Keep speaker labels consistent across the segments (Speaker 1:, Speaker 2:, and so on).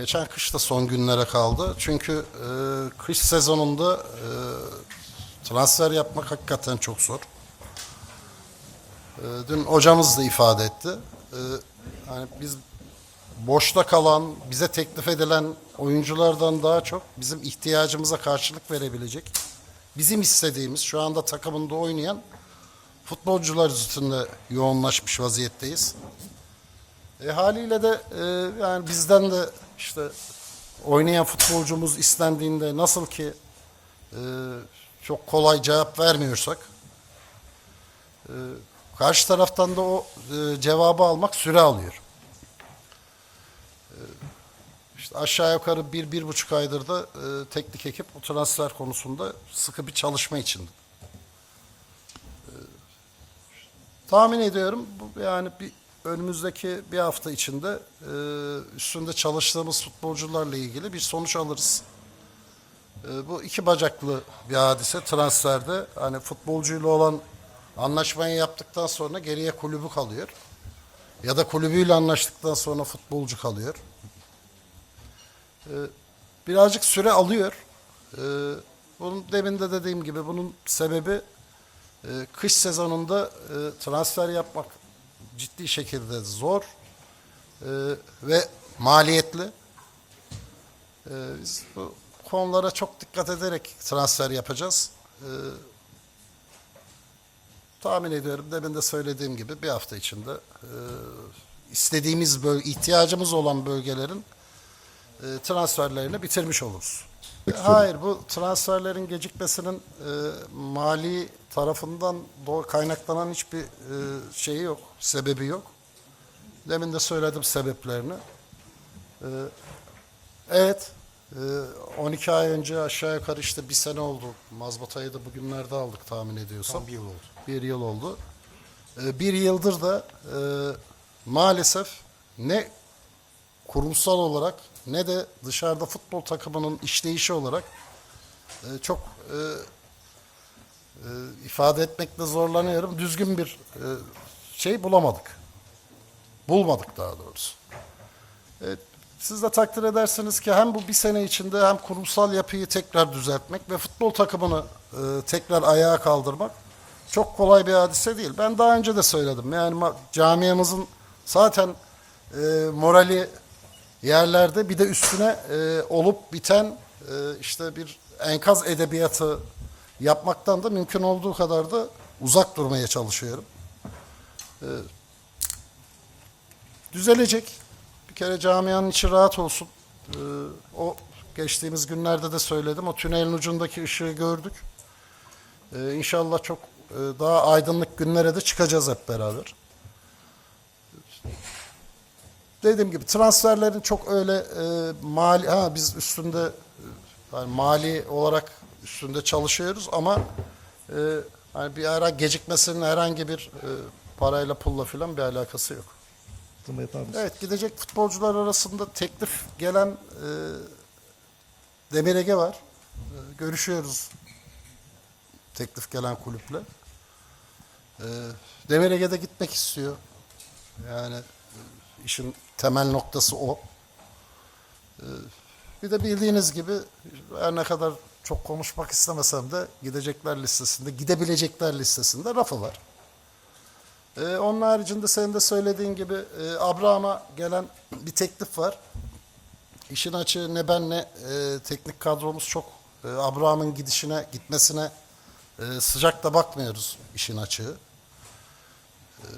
Speaker 1: geçen kış da son günlere kaldı. Çünkü e, kış sezonunda e, transfer yapmak hakikaten çok zor. E, dün hocamız da ifade etti. E, hani biz boşta kalan, bize teklif edilen oyunculardan daha çok bizim ihtiyacımıza karşılık verebilecek, bizim istediğimiz, şu anda takımında oynayan futbolcular üstünde yoğunlaşmış vaziyetteyiz. E, haliyle de e, yani bizden de işte oynayan futbolcumuz istendiğinde nasıl ki e, çok kolay cevap vermiyorsak e, karşı taraftan da o e, cevabı almak süre alıyor. E, işte aşağı yukarı bir, bir buçuk aydır da e, teknik ekip o transfer konusunda sıkı bir çalışma içinde. E, tahmin ediyorum bu yani bir önümüzdeki bir hafta içinde e, üstünde çalıştığımız futbolcularla ilgili bir sonuç alırız. E, bu iki bacaklı bir hadise transferde. Hani futbolcuyla olan anlaşmayı yaptıktan sonra geriye kulübü kalıyor. Ya da kulübüyle anlaştıktan sonra futbolcu kalıyor. E, birazcık süre alıyor. E, bunun demin de dediğim gibi bunun sebebi e, kış sezonunda e, transfer yapmak ciddi şekilde zor e, ve maliyetli. E, biz bu konulara çok dikkat ederek transfer yapacağız. E, tahmin ediyorum demin de söylediğim gibi bir hafta içinde e, istediğimiz bölge, ihtiyacımız olan bölgelerin e, transferlerini bitirmiş oluruz. Hayır bu transferlerin gecikmesinin e, mali tarafından doğru kaynaklanan hiçbir e, şeyi yok, sebebi yok. Demin de söyledim sebeplerini. E, evet, e, 12 ay önce aşağı yukarı işte bir sene oldu. Mazbatayı da bugünlerde aldık tahmin ediyorsam.
Speaker 2: bir yıl oldu.
Speaker 1: Bir yıl oldu. E, bir yıldır da e, maalesef ne kurumsal olarak ne de dışarıda futbol takımının işleyişi olarak e, çok e, e, ifade etmekte zorlanıyorum. Düzgün bir e, şey bulamadık. Bulmadık daha doğrusu. E, siz de takdir edersiniz ki hem bu bir sene içinde hem kurumsal yapıyı tekrar düzeltmek ve futbol takımını e, tekrar ayağa kaldırmak çok kolay bir hadise değil. Ben daha önce de söyledim. Yani camiamızın zaten e, morali yerlerde bir de üstüne olup biten işte bir enkaz edebiyatı yapmaktan da mümkün olduğu kadar da uzak durmaya çalışıyorum. E, düzelecek. Bir kere camianın içi rahat olsun. E, o geçtiğimiz günlerde de söyledim. O tünelin ucundaki ışığı gördük. E, inşallah çok e, daha aydınlık günlere de çıkacağız hep beraber dediğim gibi transferlerin çok öyle e, mali ha biz üstünde e, yani mali olarak üstünde çalışıyoruz ama e, hani bir ara gecikmesinin herhangi bir e, parayla pulla filan bir alakası yok.
Speaker 2: Tutma yapar mısın?
Speaker 1: Evet gidecek futbolcular arasında teklif gelen e, Demir Ege var. E, görüşüyoruz teklif gelen kulüple. E, Demir Ege de gitmek istiyor. Yani e, işin temel noktası o. E, bir de bildiğiniz gibi her ne kadar çok konuşmak istemesem de gidecekler listesinde, gidebilecekler listesinde Rafa var. Ee, onun haricinde senin de söylediğin gibi e, Abraham'a gelen bir teklif var. İşin açığı ne ben ne e, teknik kadromuz çok e, Abraham'ın gidişine, gitmesine e, sıcak da bakmıyoruz işin açığı. E,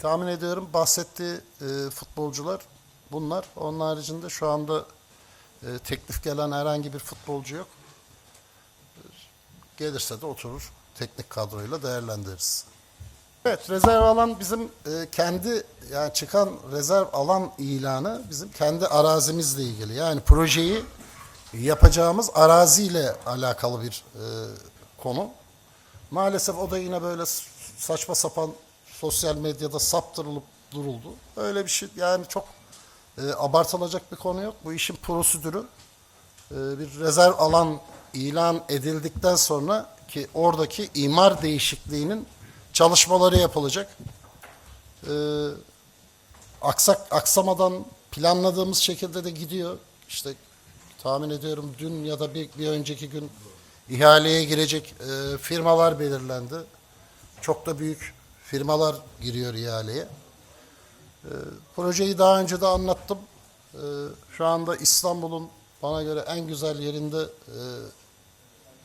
Speaker 1: tahmin ediyorum bahsettiği e, futbolcular bunlar. Onun haricinde şu anda e, teklif gelen herhangi bir futbolcu yok. Gelirse de oturur teknik kadroyla değerlendiririz. Evet, rezerv alan bizim e, kendi yani çıkan rezerv alan ilanı bizim kendi arazimizle ilgili. Yani projeyi yapacağımız araziyle alakalı bir e, konu. Maalesef o da yine böyle saçma sapan sosyal medyada saptırılıp duruldu. Öyle bir şey yani çok e, abartılacak bir konu yok. Bu işin prosedürü e, bir rezerv alan ilan edildikten sonra ki oradaki imar değişikliğinin çalışmaları yapılacak. E, aksak aksamadan planladığımız şekilde de gidiyor. İşte tahmin ediyorum dün ya da bir, bir önceki gün ihaleye girecek e, firmalar belirlendi. Çok da büyük firmalar giriyor ihaleye. E, projeyi daha önce de anlattım. E, şu anda İstanbul'un bana göre en güzel yerinde e,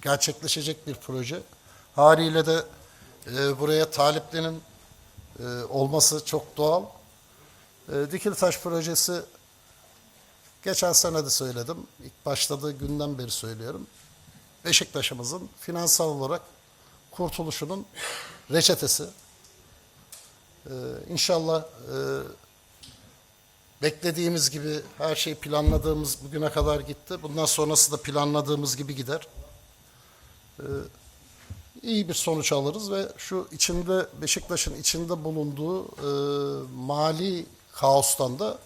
Speaker 1: gerçekleşecek bir proje. Haliyle de e, buraya taliplinin e, olması çok doğal. E, Dikiltaş projesi geçen sene de söyledim. İlk başladığı günden beri söylüyorum. Beşiktaş'ımızın finansal olarak kurtuluşunun reçetesi. E, inşallah e, beklediğimiz gibi her şey planladığımız bugüne kadar gitti. Bundan sonrası da planladığımız gibi gider. Ee, iyi bir sonuç alırız ve şu içinde Beşiktaş'ın içinde bulunduğu e, mali kaostan da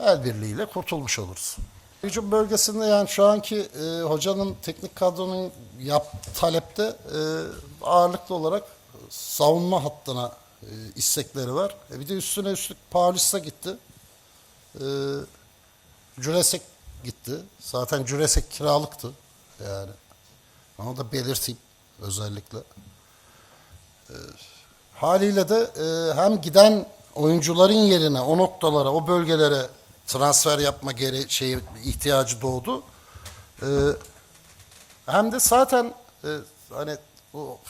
Speaker 1: el birliğiyle kurtulmuş oluruz. Hücum bölgesinde yani şu anki e, hocanın teknik kadronun yap talepte e, ağırlıklı olarak savunma hattına e, istekleri var. E, bir de üstüne üstlük Paulista gitti. E, Cüresek gitti. Zaten Cüresek kiralıktı yani. Onu da belirteyim özellikle. E, haliyle de e, hem giden oyuncuların yerine o noktalara, o bölgelere transfer yapma gere şey ihtiyacı doğdu. E, hem de zaten e, hani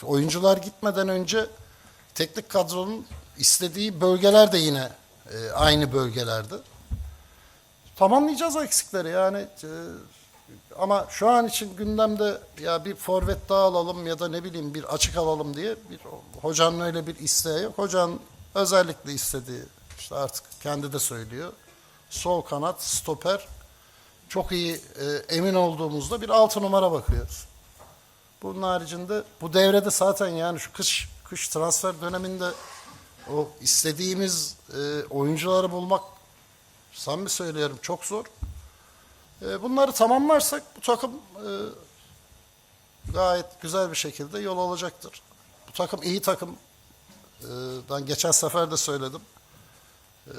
Speaker 1: oyuncular gitmeden önce teknik kadronun istediği bölgeler de yine e, aynı bölgelerde. Tamamlayacağız eksikleri yani. e, ama şu an için gündemde ya bir forvet daha alalım ya da ne bileyim bir açık alalım diye bir hocanın öyle bir isteği yok. Hocanın özellikle istediği işte artık kendi de söylüyor. Sol kanat, stoper çok iyi e, emin olduğumuzda bir altı numara bakıyoruz. Bunun haricinde bu devrede zaten yani şu kış kış transfer döneminde o istediğimiz e, oyuncuları bulmak samimi söylüyorum çok zor. E, bunları tamamlarsak bu takım e, gayet güzel bir şekilde yol alacaktır. Bu takım iyi takım. E, ben geçen sefer de söyledim. E,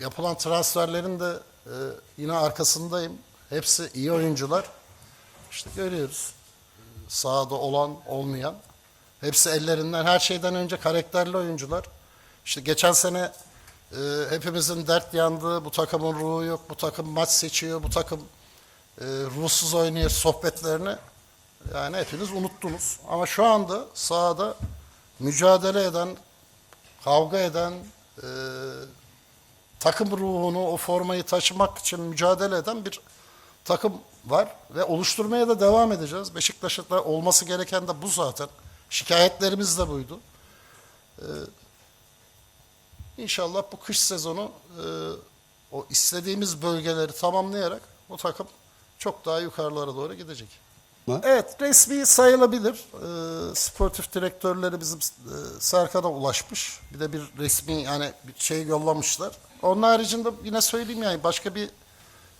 Speaker 1: yapılan transferlerin de e, yine arkasındayım. Hepsi iyi oyuncular. İşte görüyoruz. Sahada olan, olmayan. Hepsi ellerinden her şeyden önce karakterli oyuncular. İşte geçen sene e, hepimizin dert yandığı bu takımın ruhu yok, bu takım maç seçiyor, bu takım e, ruhsuz oynuyor sohbetlerini yani hepiniz unuttunuz. Ama şu anda sahada mücadele eden, kavga eden, e, takım ruhunu, o formayı taşımak için mücadele eden bir takım var ve oluşturmaya da devam edeceğiz. Beşiktaş'ta olması gereken de bu zaten. Şikayetlerimiz de buydu. Ee, inşallah bu kış sezonu e, o istediğimiz bölgeleri tamamlayarak o takım çok daha yukarılara doğru gidecek.
Speaker 2: Mı?
Speaker 1: Evet resmi sayılabilir. Ee, sportif direktörleri bizim e, Serkan'a ulaşmış. Bir de bir resmi yani bir şey yollamışlar. Onun haricinde yine söyleyeyim yani başka bir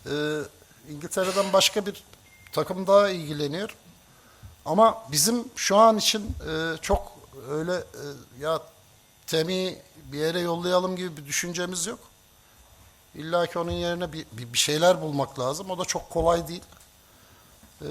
Speaker 1: e, İngiltere'den başka bir takım daha ilgileniyor. Ama bizim şu an için e, çok öyle e, ya Temi bir yere yollayalım gibi bir düşüncemiz yok. İlla ki onun yerine bir, bir bir şeyler bulmak lazım. O da çok kolay değil. E,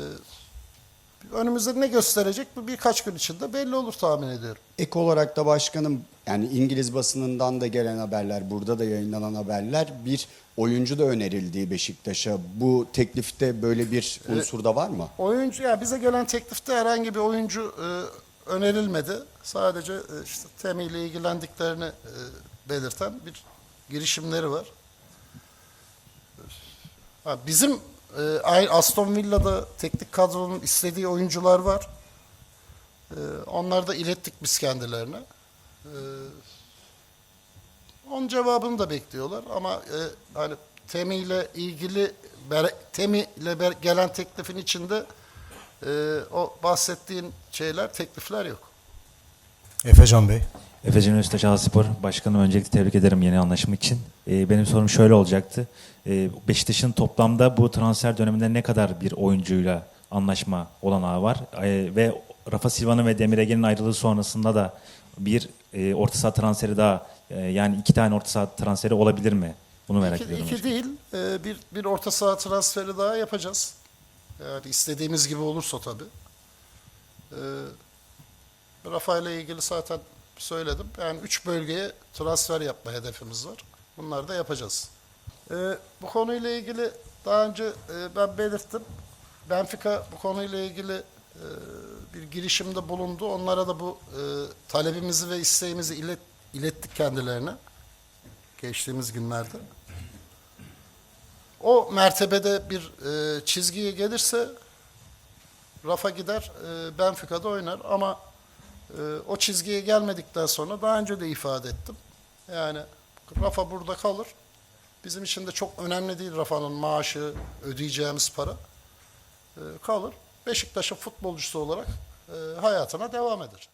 Speaker 1: önümüzde ne gösterecek bu birkaç gün içinde belli olur tahmin ediyorum.
Speaker 2: Ek olarak da başkanım yani İngiliz basınından da gelen haberler, burada da yayınlanan haberler bir oyuncu da önerildiği Beşiktaş'a. Bu teklifte böyle bir unsur da var mı?
Speaker 1: Oyuncu ya bize gelen teklifte herhangi bir oyuncu e, önerilmedi. Sadece e, işte Temi ile ilgilendiklerini e, belirten bir girişimleri var. Ha, bizim e, Aston Villa'da teknik kadronun istediği oyuncular var. E, onları da ilettik biz kendilerine. E, onun cevabını da bekliyorlar ama e, hani Temi ile ilgili Temi ile gelen teklifin içinde e, o bahsettiğin şeyler, teklifler yok.
Speaker 3: Efecan Bey.
Speaker 4: Efecan Öztaş Spor Başkanım öncelikle tebrik ederim yeni anlaşma için. Ee, benim sorum şöyle olacaktı. Ee, Beşiktaş'ın toplamda bu transfer döneminde ne kadar bir oyuncuyla anlaşma olanağı var? Ee, ve Rafa Silva'nın ve Demir Ege'nin ayrılığı sonrasında da bir e, orta saha transferi daha e, yani iki tane orta saha transferi olabilir mi? Bunu merak
Speaker 1: iki,
Speaker 4: ediyorum.
Speaker 1: iki
Speaker 4: hocam.
Speaker 1: değil, e, bir, bir orta saha transferi daha yapacağız. Yani istediğimiz gibi olursa tabii. E, Rafa ile ilgili zaten söyledim. Yani üç bölgeye transfer yapma hedefimiz var. Bunları da yapacağız. E, bu konuyla ilgili daha önce e, ben belirttim. Benfica bu konuyla ilgili e, bir girişimde bulundu. Onlara da bu e, talebimizi ve isteğimizi ilet, ilettik kendilerine. Geçtiğimiz günlerde. O mertebede bir e, çizgiye gelirse Rafa gider, e, Benfica'da oynar ama o çizgiye gelmedikten sonra daha önce de ifade ettim. Yani Rafa burada kalır. Bizim için de çok önemli değil Rafa'nın maaşı, ödeyeceğimiz para. E, kalır. Beşiktaş'ın futbolcusu olarak e, hayatına devam eder.